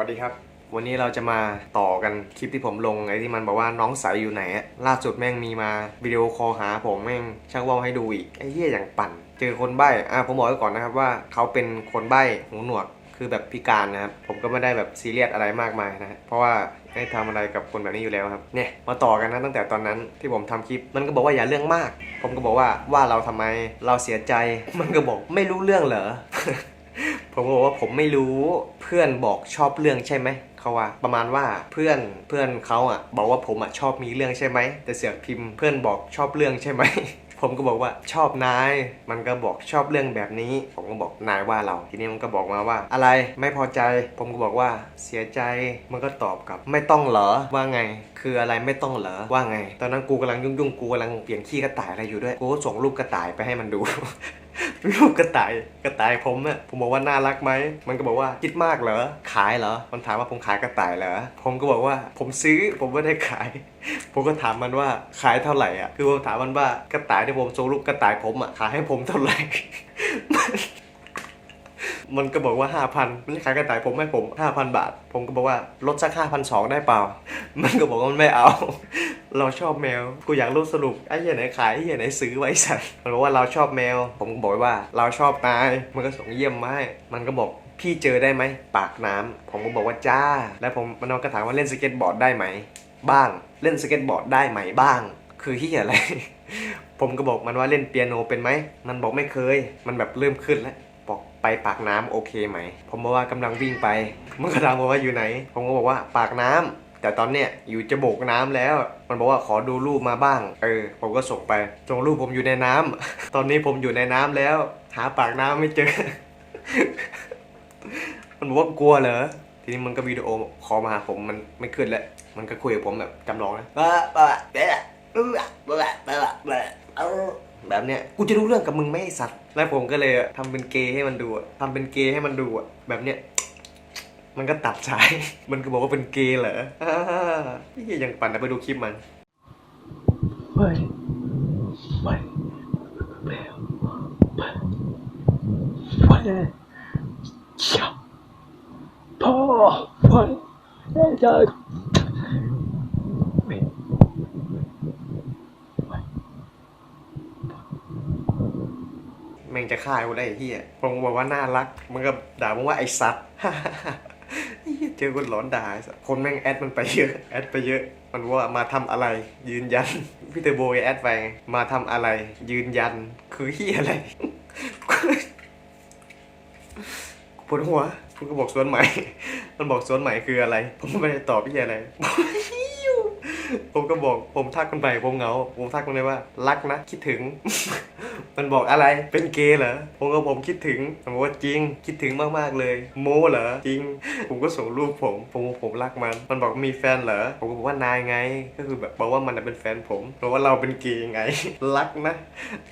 วัสดีครับ วันนี้เราจะมาต่อกันคลิปที่ผมลงไอ้ที่มันบอกว่าน้องสาวอยู่ไหนล่าสุดแม่งมีมาวิดีโอคอลหาผมแม่งช่างว่าวให้ดูอีกไอ้เหี้ยอย่างปั่น เจอคนใบ้อะผมบอกไว้ก่อนนะครับว่าเขาเป็นคนใบ้หูหนวกคือแบบพิการนะครับผมก็ไม่ได้แบบซีเรียสอะไรมากมายนะฮะเพราะว่าไม่ได้ทำอะไรกับคนแบบนี้อยู่แล้วครับเนี่ยมาต่อกันนะตั้งแต่ตอนนั้นที่ผมทำคลิป มันก็บอกว่าอย่าเรื่องมาก ผมก็บอกว่าว่าเราทำไมเราเสียใจ มันก็บอกไม่รู้เรื่องเหรอ ผมก็บอกว่าผมไม่รู้เพื่อนบอกชอบเรื่องใช่ไหมเขาว่าประมาณว่าเพื่อนเพื่อนเขาอะบอกว่าผมอะชอบมีเรื่องใช่ไหมแต่เสือกพิมพ์เพื่อนบอกชอบเรื่องใช่ไหมผมก็บอกว่าชอบนาย มันก็บอกชอบเรื่องแบบนี้ ผมก็บอกนายว่าเรา ทีนี้มันก็บอกมาว่า อะไรไม่พอใจ ผมก็บอกว่าเสียใจ มันก็ตอบกลับ ไม่ต้องเหรอ ว่าไง คืออะไรไม่ต้องเหรอ ว่าไง ตอนนั้นกูกำลังยุ่งๆ กูกำลังเปลี่ยนขี้กระต่ายอะไรอยู่ด้วย กูก็ส่งรูปกระต่ายไปให้มันดู รูปกระต่ายกระต่ายผมอะผมบอกว่าน่ารักไหมมันก็บอกว่าคิดมากเหรอขายเหรอมันถามว่าผมขายกระต่ายเหรอผมก็บอกว่าผมซื้อผมไม่ได้ขาย ผมก็ถามมันว่าขายเท่าไหร่อะคือผมถามมันว่ากระต่ายที่ผมส่งรูปกระต่ายผมอะขายให้ผมเท่าไหร่ มันก็บอกว่าห้าพันมันจะขายกระต่ายผมให้ผมห้าพันบาท ผมก็บอกว่าลดสักห้าพันสองได้เปล่า มันก็บอกว่ามันไม่เอา เราชอบแมว กูอยากรู้สรุปไอ้เหี้ยไหนขายไอ้เหี้ยไหนซื้อไว้ใส่มันบอกว่าเราชอบแมว ผมก็บอกว่าเราชอบนาย มันก็ส่งเยี่ยมมาให้มันก็บอกพี่เจอได้ไหมปากน้ำผมก็บอกว่าจ้า แล้วผมมันเอากระถามว่าเล่นสเก็ตบอร์ดได้ไหม บ้าง เล่นสเก็ตบอร์ดได้ไหมบ้าง คือที่อะไร ผมก็บอกมันว่าเล่นเปียโนเป็นไหม มันบอกไม่เคย มันแบบเริ่มขึ้นแล้ว บอกไปปากน้ำโอเคไหม ผมบอกว่ากำลังวิ่งไปมันก็ถามผมว่าอยู่ไหน ผมก็บอกว่าปากน้ำแต่ตอนเนี้ยอยู่จะโบกน้ำแล้ว มันบอกว่าขอดูรูปมาบ้าง เออ ผมก็ส่งไปส่งรูปผมอยู่ในน้ำตอนนี้ผมอยู่ในน้ำแล้ว หาปากน้ำไม่เจอ มันบอกว่ากลัวเหรอทีนี้มันก็วิดีโอคอมาหาผมมันไม่ขึ้นแล้ว มันก็คุยกับผมแบบจำลองนะ แบบเนี้ยกูจะรู้เรื่องกับมึงไหม่สัตว์แล้วผมก็เลยทำเป็นเกย์ให้มันดูอะทำเป็นเกย์ให้มันดูอะแบบเนี้ยมันก็ตัดสายมันก็บอกว่าเป็นเกย์เหรออ่านี่ยังปั่นนะไปดูคลิปมันไปไปไปไปไปช่าพ่อไปเจะไป แม่งจะฆ่ากูได้ไอ้เฮียผมบอกว่าน่ารัก มันก็ด่าผมว่าไอ้สัตว์เหี้ยเจอคนหลอนด่าไอ้สัตว์คนแม่งแอดมันไปเยอะแอดไปเยอะ มันว่ามาทำอะไร ยืนยัน พี่เตอร์โบยแอดไปไงมาทำอะไร ยืนยัน คือเฮียอะไร ปวดหัวผมก็บอกสวนใหม่ มันบอกสวนใหม่คืออะไร ผมก็ไม่ได้ตอบพี่อะไร ผมก็บอกผมทักมันไปผมเหงา ผมทักมันเลยว่า รักนะคิดถึง มันบอกอะไรเป็นเกย์เหรอผมก็ผมคิดถึงมันบอกว่าจริง คิดถึงมากๆเลย โมเหรอจริง ผมก็ส่งรูปผมผมผมรักมัน มันบอกมีแฟนเหรอผมก็บอกว่านายไง ก็คือแบบบอกว่ามันเป็นแฟนผมบอกว่าเราเป็นเกย์ไง รักนะ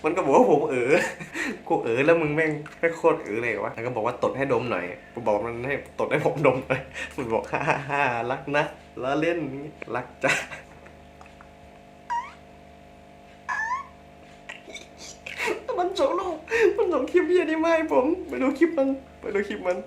มันก็บอกว่าผมเออกูเออแล้วมึงแม่งไม่โคตรเออเลยวะแล้วก็บอกว่าตดให้ดมหน่อยผมบอกมันให้ตดให้ผมดมหน่อยมันบอกฮ่าฮ่าฮ่ารักนะแล้อเล่นรักจ้า มันส่งรูปมัน ส่งคลิปเพี้ยนี่มาให้ผม ไปดูคลิปมัน ไปดูคลิปมัน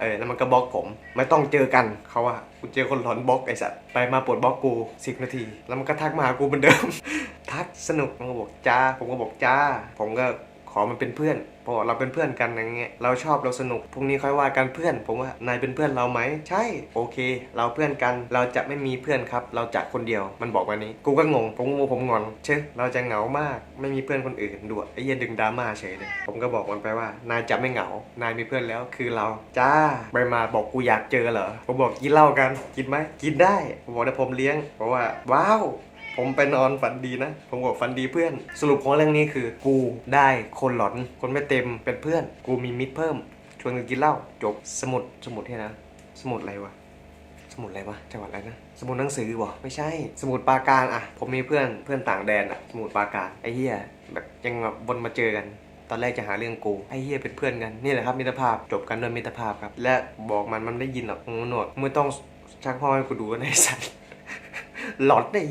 เออแล้วมันก็บล็อกผม ไม่ต้องเจอกันเขาว่ากูเจอคนหลอนบล็อกไอ้สัตว์ไปมาปลดบล็อกกูสิบนาที แล้วมันก็ทักมาหากูเหมือนเดิม ทักสนุกมันก็บอกจ้า ผมก็บอกจ้า ผมก็ ขอมันเป็นเพื่อนเพราะเราเป็นเพื่อนกันอย่างเงี้ยเราชอบเราสนุกพรุ่งนี้ค่อยว่ากันเพื่อน ผมว่านายเป็นเพื่อนเราไหมใช่โอเค เราเพื่อนกันเราจะไม่มีเพื่อนครับ เราจะคนเดียวมันบอกวันนี้ กูก็งงผมงงผมงอนเชอเราจะเหงามากไม่มีเพื่อนคนอื่นด้วยไอ้เย็นดึงดราม่าเฉยเลยผมก็บอกมันไปว่านายจะไม่เหงานายมีเพื่อนแล้วคือเราจ้าไปมาบอกกูอยากเจอเหรอผมบอกกินเหล้ากันกินไหมกินได้ผมบอกเดี๋ยวผมเลี้ยงเพราะว่าว้าว ผมไปนอนฝันดีนะ ผมบอกฝันดีเพื่อน สรุปของเรื่องนี้คือ กูได้คนหลอน คนไม่เต็มเป็นเพื่อน กูมีมิตรเพิ่ม ชวนกันกินเหล้าจบสมุดสมุดที่นะ สมุดอะไรวะสมุดอะไรวะจังหวัดอะไรนะ สมุดหนังสือวะไม่ใช่ สมุดปาการอะผมมีเพื่อนเพื่อนต่างแดนอะ สมุดปาการไอ้เหี้ยแบบยังแบบวนมาเจอกัน ตอนแรกจะหาเรื่องกูไอ้เฮียเป็นเพื่อนกันนี่แหละครับมิตรภาพจบกันด้วยมิตรภาพครับ และบอกมันมันไม่ได้ยินหรอกงูหนวดมึงต้องชักพ่อให้กูดูนะไอ้สัส หลอนไอ้